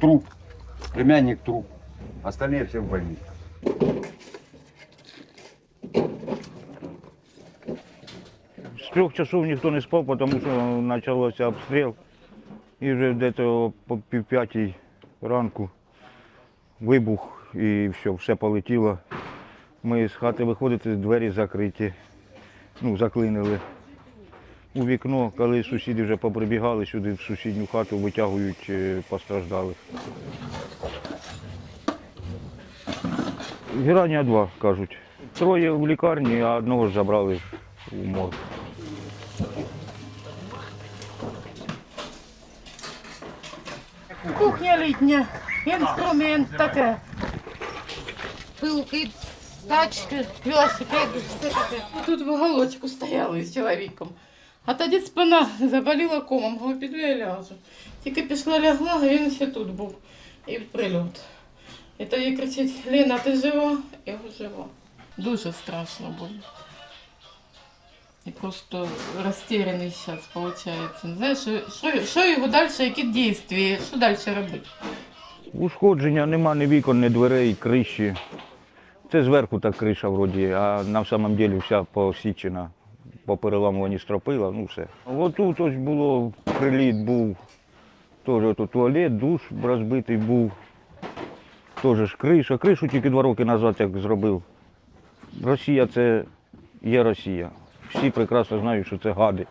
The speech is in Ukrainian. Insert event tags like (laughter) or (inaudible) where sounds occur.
Труп. Племянник труп. Остальные все в больнице. З трьох часов ніхто не спав, тому що почався обстріл. І вже десь по пів п'ятій ранку вибух і все, все полетіло. Ми з хати виходити, двері закриті, ну, заклинили. У вікно, коли сусіди вже поприбігали сюди в сусідню хату, витягують е, постраждалих. Герання два, кажуть. Троє в лікарні, а одного ж забрали у морг. Кухня літня, інструмент таке. Пилки, тачки, велосипеди, все таке. Тут в уголочку стояли з чоловіком. А тоді спина (laughs) заболіла комом, говорю, піду я ляжу. Тільки пішла лягла, а він ще тут був. І прильот. І тоді кричить, Лена, ти жива? Я говорю, жива. Дуже страшно було. І просто розтеряний зараз, виходить. Не знаю, що, що, його далі, які дії, що далі робити? Ушкодження нема ні вікон, ні дверей, криші. Це зверху так криша вроді, а на самом деле вся посічена, попереламувані стропила, ну все. Отут ось було приліт був, теж туалет, душ розбитий був. Теж ж криша. Кришу тільки два роки назад як зробив. Росія це є Росія. Всі прекрасно знають, що це гади.